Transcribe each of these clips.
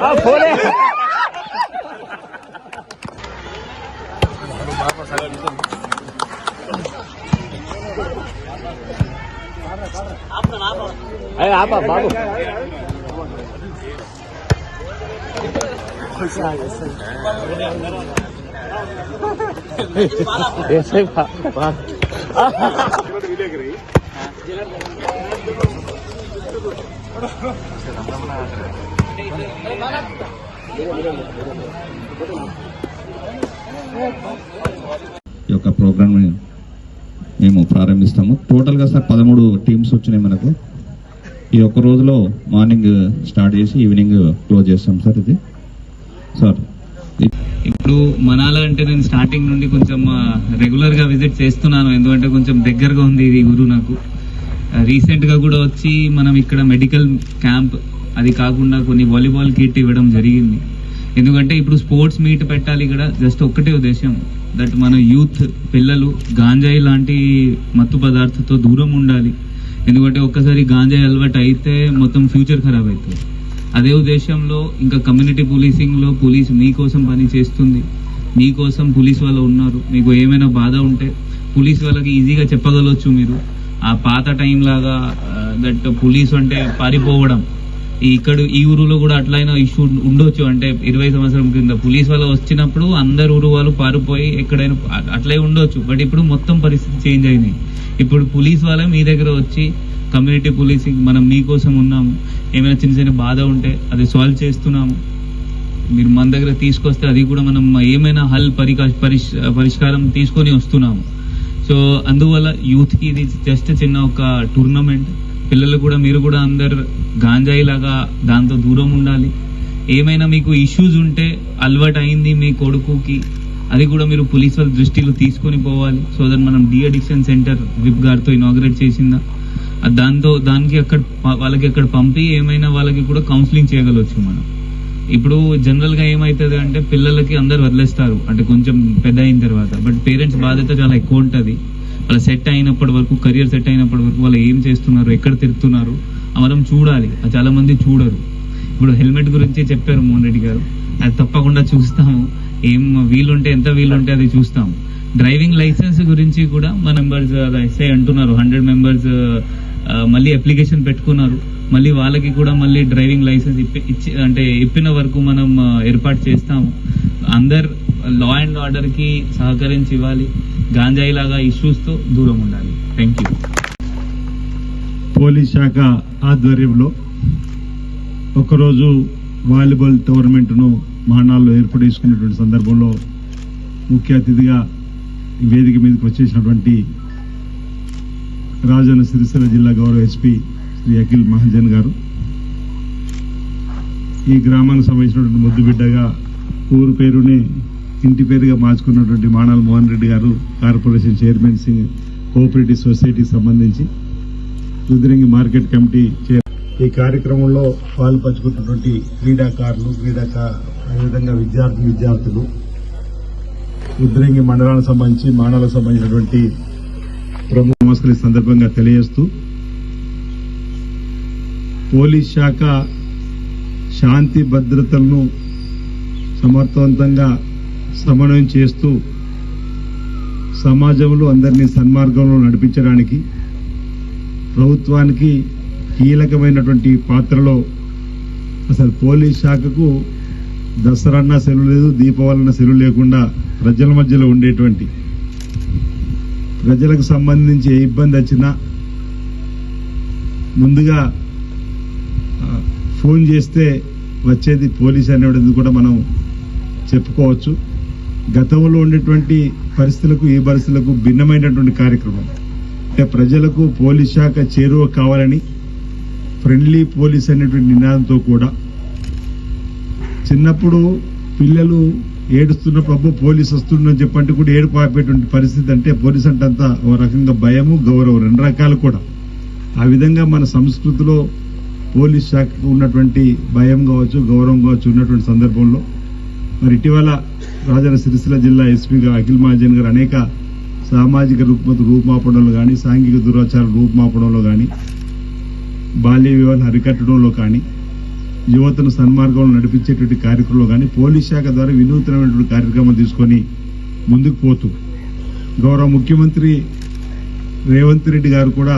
아, 보내! 아니, 아빠, 마구. 고생하셨어요. 네. బా- ఈ యొక్క ప్రోగ్రామ్ మేము ప్రారంభిస్తాము. టోటల్గా సార్ పదమూడు టీమ్స్ వచ్చినాయి మనకు. ఈ ఒక్క రోజులో మార్నింగ్ స్టార్ట్ చేసి ఈవినింగ్ క్లోజ్ చేస్తాం సార్ ఇది. సార్ ఇప్పుడు మనాలా అంటే నేను స్టార్టింగ్ నుండి కొంచెం రెగ్యులర్గా విజిట్ చేస్తున్నాను. ఎందుకంటే కొంచెం దగ్గరగా ఉంది ఇది గురు నాకు. రీసెంట్గా కూడా వచ్చి మనం ఇక్కడ మెడికల్ క్యాంప్ అది కాకుండా కొన్ని వాలీబాల్ కిట్ ఇవ్వడం జరిగింది. ఎందుకంటే ఇప్పుడు స్పోర్ట్స్ మీట్ పెట్టాలి ఇక్కడ. జస్ట్ ఒక్కటే ఉద్దేశం దట్ మన యూత్ పిల్లలు గాంజాయి లాంటి మత్తు పదార్థంతో దూరం ఉండాలి. ఎందుకంటే ఒక్కసారి గాంజాయి అలవాటు అయితే మొత్తం ఫ్యూచర్ ఖరాబ్ అవుతుంది. అదే ఉద్దేశంలో ఇంకా కమ్యూనిటీ పోలీసింగ్లో పోలీస్ మీకోసం పని చేస్తుంది. మీకోసం పోలీస్ వాళ్ళు ఉన్నారు. మీకు ఏమైనా బాధ ఉంటే పోలీస్ వాళ్ళకి ఈజీగా చెప్పగలవచ్చు మీరు. ఆ పాత టైం లాగా దట్ పోలీసు అంటే పారిపోవడం. ఇక్కడ ఈ ఊరులో కూడా అట్లయినా ఇష్యూ ఉండొచ్చు. అంటే ఇరవై సంవత్సరం కింద పోలీస్ వాళ్ళు వచ్చినప్పుడు అందరు ఊరు వాళ్ళు పారిపోయి ఎక్కడైనా అట్లే ఉండొచ్చు. బట్ ఇప్పుడు మొత్తం పరిస్థితి చేంజ్ అయింది ఇప్పుడు పోలీస్ వాళ్ళే మీ దగ్గర వచ్చి కమ్యూనిటీ పోలీసింగ్ మనం మీకోసం ఉన్నాము. ఏమైనా చిన్న చిన్న బాధ ఉంటే అది సాల్వ్ చేస్తున్నాము. మీరు మన దగ్గర తీసుకొస్తే అది కూడా మనం ఏమైనా హల్ పరికా పరిష్ పరిష్కారం తీసుకొని వస్తున్నాము. సో అందువల్ల యూత్కి ఇది జస్ట్ చిన్న ఒక టూర్నమెంట్ పిల్లలు కూడా మీరు కూడా అందరు గాంజాయి లాగా దాంతో దూరం ఉండాలి. ఏమైనా మీకు ఇష్యూస్ ఉంటే అలవాటు అయింది మీ కొడుకుకి అది కూడా మీరు పోలీస్ వాళ్ళ దృష్టిలో తీసుకొని పోవాలి. సో దట్ మనం డి అడిక్షన్ సెంటర్ విప్ గారితో ఇనాగ్రేట్ చేసిందా? దాంతో దానికి అక్కడ వాళ్ళకి అక్కడ పంపి ఏమైనా వాళ్ళకి కూడా కౌన్సిలింగ్ చేయగలవచ్చు మనం. ఇప్పుడు జనరల్గా ఏమవుతుంది అంటే పిల్లలకి అందరు వదిలేస్తారు. అంటే కొంచెం పెద్ద అయిన తర్వాత. బట్ పేరెంట్స్ బాధ్యత చాలా ఎక్కువ ఉంటుంది. వాళ్ళ సెట్ అయినప్పటి వరకు కెరియర్ సెట్ అయినప్పటి వరకు వాళ్ళు ఏం చేస్తున్నారు ఎక్కడ తిరుగుతున్నారు మనం చూడాలి. అది చాలా మంది చూడరు. ఇప్పుడు హెల్మెట్ గురించి చెప్పారు మోహన్ రెడ్డి గారు. అది తప్పకుండా చూస్తాము. ఏం వీలుంటే ఎంత వీలుంటే అది చూస్తాము. డ్రైవింగ్ లైసెన్స్ గురించి కూడా మా మెంబర్స్ అంటున్నారు. హండ్రెడ్ మెంబర్స్ మళ్ళీ అప్లికేషన్ పెట్టుకున్నారు. మళ్ళీ వాళ్ళకి కూడా మళ్ళీ డ్రైవింగ్ లైసెన్స్ ఇప్పి ఇచ్చి అంటే ఇప్పిన వరకు మనం ఏర్పాటు చేస్తాము. అందరు లా అండ్ ఆర్డర్కి సహకరించి ఇవ్వాలి. గాంజాయి లాగా ఇష్యూస్తో దూరం ఉండాలి. థ్యాంక్ యూ పోలీస్ శాఖ ఆధ్వర్యంలో ఒకరోజు వాలీబాల్ టోర్నమెంట్ను మహానాల్లో ఏర్పాటు చేసుకున్నటువంటి సందర్భంలో ముఖ్య అతిథిగా ఈ వేదిక మీదకి వచ్చేసినటువంటి రాజన్న సిరిసిల్ల జిల్లా గౌరవ ఎస్పీ శ్రీ అఖిల్ మహాజన్ గారు. ఈ గ్రామానికి సంబంధించినటువంటి ముద్దు బిడ్డగా ఊరు పేరుని ఇంటి పేరుగా మార్చుకున్నటువంటి మాణాల మోహన్ రెడ్డి గారు కార్పొరేషన్ చైర్మన్ సింగ్ కోఆపరేటివ్ సొసైటీకి సంబంధించి రుద్రంగి మార్కెట్ కమిటీ ఈ కార్యక్రమంలో పాలు పంచుకున్నటువంటి క్రీడాకారులు క్రీడాకా అదేవిధంగా విద్యార్థి విద్యార్థులు రుద్రంగి మండలానికి సంబంధించి మానవులకు సంబంధించినటువంటి నమస్కారం ఈ సందర్భంగా తెలియజేస్తూ పోలీస్ శాఖ శాంతి భద్రతలను సమర్థవంతంగా సమన్వయం చేస్తూ సమాజంలో అందరినీ సన్మార్గంలో నడిపించడానికి ప్రభుత్వానికి కీలకమైనటువంటి పాత్రలో అసలు పోలీస్ శాఖకు దసరా అన్న సెలవు లేదు దీపావళిన సెలవు లేకుండా ప్రజల మధ్యలో ఉండేటువంటి ప్రజలకు సంబంధించి ఏ ఇబ్బంది వచ్చినా ముందుగా ఫోన్ చేస్తే వచ్చేది పోలీస్ అనేది కూడా మనం చెప్పుకోవచ్చు. గతంలో ఉండేటువంటి పరిస్థితులకు ఈ పరిస్థితులకు భిన్నమైనటువంటి కార్యక్రమం. అంటే ప్రజలకు పోలీస్ శాఖ చేరువ కావాలని ఫ్రెండ్లీ పోలీస్ అనేటువంటి నినాదంతో కూడా చిన్నప్పుడు పిల్లలు ఏడుస్తున్న ప్రభు పోలీస్ వస్తుండని చెప్పంటే కూడా ఏడుపు ఆపేటువంటి పరిస్థితి అంటే పోలీస్ అంటే అంతా ఓ రకంగా భయము గౌరవం రెండు రకాలు కూడా. ఆ విధంగా మన సంస్కృతిలో పోలీస్ శాఖకు ఉన్నటువంటి భయం కావచ్చు గౌరవం కావచ్చు ఉన్నటువంటి సందర్భంలో మరి ఇటీవల రాజన్న సిరిసిల్ల జిల్లా ఎస్పీగా అఖిల్ మహాజన్ గారు అనేక సామాజిక రుగ్మత రూపుమాపడంలో కానీ సాంఘిక దురాచార రూపుమాపడంలో కానీ బాల్య వివాహాలు అరికట్టడంలో కానీ యువతను సన్మార్గంలో నడిపించేటువంటి కార్యక్రమంలో కానీ పోలీస్ శాఖ ద్వారా వినూత్నమైనటువంటి కార్యక్రమం తీసుకొని ముందుకు పోతూ గౌరవ ముఖ్యమంత్రి రేవంత్ రెడ్డి గారు కూడా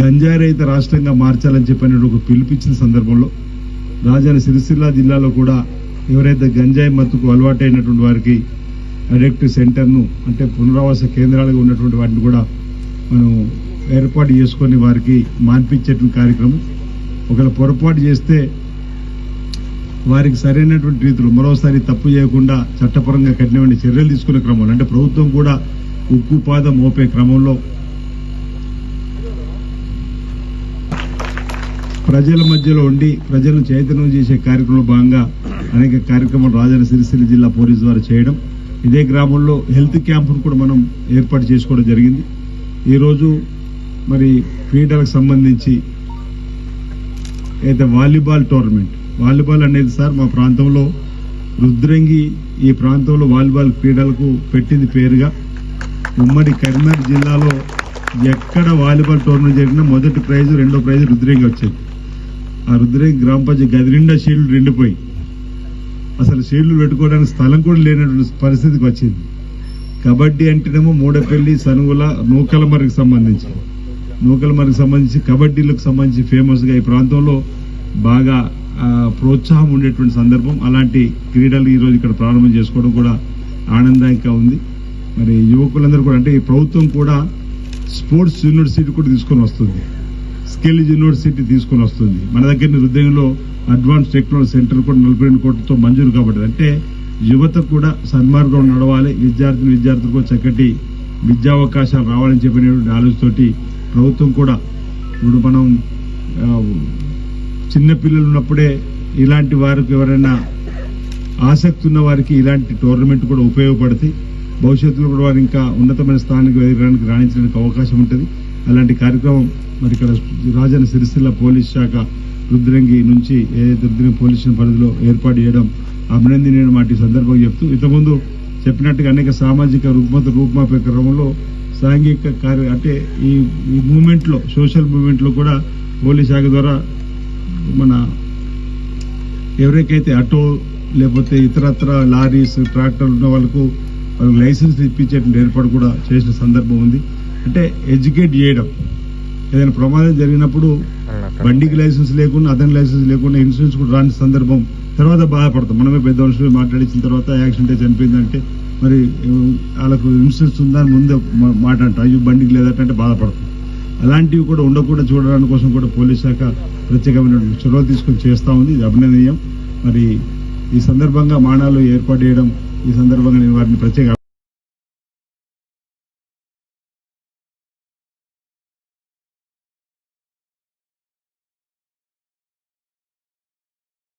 గంజాయి రహిత రాష్ట్రంగా మార్చాలని చెప్పిన ఒక పిలుపిచ్చిన సందర్భంలో రాజాని సిరిసిల్ల జిల్లాలో కూడా ఎవరైతే గంజాయి మత్తుకు అలవాటైనటువంటి వారికి అడిక్ట్ సెంటర్ను అంటే పునరావాస కేంద్రాలుగా ఉన్నటువంటి వాటిని కూడా మనం ఏర్పాటు చేసుకొని వారికి మాన్పించేటువంటి కార్యక్రమం. ఒకవేళ పొరపాటు చేస్తే వారికి సరైనటువంటి రీతిలో మరోసారి తప్పు చేయకుండా చట్టపరంగా కఠినమైన చర్యలు తీసుకునే క్రమంలో అంటే ప్రభుత్వం కూడా ఉక్కు పాదం మోపే క్రమంలో ప్రజల మధ్యలో ఉండి ప్రజలను చైతన్యం చేసే కార్యక్రమంలో భాగంగా అనేక కార్యక్రమాలు రాజన్న సిరిసిల్ల జిల్లా పోలీసు ద్వారా చేయడం. ఇదే గ్రామంలో హెల్త్ క్యాంపును కూడా మనం ఏర్పాటు చేసుకోవడం జరిగింది. ఈరోజు మరి క్రీడలకు సంబంధించి అయితే వాలీబాల్ టోర్నమెంట్ వాలీబాల్ అనేది సార్ మా ప్రాంతంలో రుద్రంగి ఈ ప్రాంతంలో వాలీబాల్ క్రీడలకు పెట్టింది పేరుగా. ఉమ్మడి కరీంనగర్ జిల్లాలో ఎక్కడ వాలీబాల్ టోర్నమెంట్ జరిగినా మొదటి ప్రైజ్ రెండో ప్రైజ్ రుద్రంగి వచ్చేది. ఆ రుద్రంగి గ్రామ పంచాయతీ గది నిండా షీల్డ్ నిండిపోయి. అసలు షీల్డ్లు పెట్టుకోవడానికి స్థలం కూడా లేనటువంటి పరిస్థితికి వచ్చింది. కబడ్డీ అంటేనేమో మూడపల్లి సనుగుల నూకలమరికి సంబంధించి. నూకలమరికి సంబంధించి కబడ్డీలకు సంబంధించి ఫేమస్గా ఈ ప్రాంతంలో బాగా ప్రోత్సాహం ఉండేటువంటి సందర్భం. అలాంటి క్రీడలు ఈ రోజు ఇక్కడ ప్రారంభం చేసుకోవడం కూడా ఆనందంగా ఉంది. మరి యువకులందరూ కూడా అంటే ఈ ప్రభుత్వం కూడా స్పోర్ట్స్ యూనివర్సిటీ కూడా తీసుకొని వస్తుంది. స్కిల్ యూనివర్సిటీ తీసుకొని వస్తుంది. మన దగ్గర హృదయంలో అడ్వాన్స్ టెక్నాలజీ సెంటర్ కూడా నలభై రెండు కోట్లతో మంజూరు కాబట్టి అంటే యువత కూడా సన్మార్గం నడవాలి. విద్యార్థులు విద్యార్థులకు చక్కటి విద్యా అవకాశాలు రావాలని చెప్పినటువంటి ఆలోచనతోటి ప్రభుత్వం కూడా ఇప్పుడు మనం చిన్నపిల్లలు ఉన్నప్పుడే ఇలాంటి వారికి ఎవరైనా ఆసక్తి ఉన్న వారికి ఇలాంటి టోర్నమెంట్ కూడా ఉపయోగపడుతుంది భవిష్యత్తులో కూడా వారు ఇంకా ఉన్నతమైన స్థానానికి ఎదగడానికి రాణించడానికి అవకాశం ఉంటుంది. అలాంటి కార్యక్రమం మరి ఇక్కడ రాజన్న సిరిసిల్ల పోలీస్ శాఖ రుద్రంగి నుంచి ఏదైతే రుద్రంగి పోలీస్ పరిధిలో ఏర్పాటు చేయడం అభినందనీయ వాటి సందర్భంగా చెప్తూ ఇంతకుముందు చెప్పినట్టుగా అనేక సామాజిక రుగ్మత రూపుమాపే క్రమంలో సాంఘిక కార్య అంటే ఈ ఈ మూమెంట్లో సోషల్ మూమెంట్లో కూడా పోలీస్ శాఖ ద్వారా మన ఎవరికైతే ఆటో లేకపోతే ఇతరత్ర లారీస్ ట్రాక్టర్లు ఉన్న వాళ్ళకు వాళ్ళకి లైసెన్స్ ఇప్పించేటువంటి ఏర్పాటు కూడా చేసిన సందర్భం ఉంది. అంటే ఎడ్యుకేట్ చేయడం. ఏదైనా ప్రమాదం జరిగినప్పుడు బండికి లైసెన్స్ లేకుండా అతని లైసెన్స్ లేకుండా ఇన్సూరెన్స్ కూడా రాని సందర్భం తర్వాత బాధపడతాం. మనమే పెద్ద మనుషులు మాట్లాడించిన తర్వాత యాక్సిడెంట్ చనిపోయిందంటే మరి వాళ్ళకు ఇన్సూరెన్స్ ఉందా ముందే మాట అంటారు అయ్యో బండికి లేదంటే బాధపడతాం. అలాంటివి కూడా ఉండకుండా చూడడానికి కోసం కూడా పోలీస్ శాఖ ప్రత్యేకమైన చొరవ తీసుకొని చేస్తా ఉంది. ఇది అభినందనీయం. మరి ఈ సందర్భంగా మానాలు ఏర్పాటు చేయడం ఈ సందర్భంగా నేను వారిని ప్రత్యేక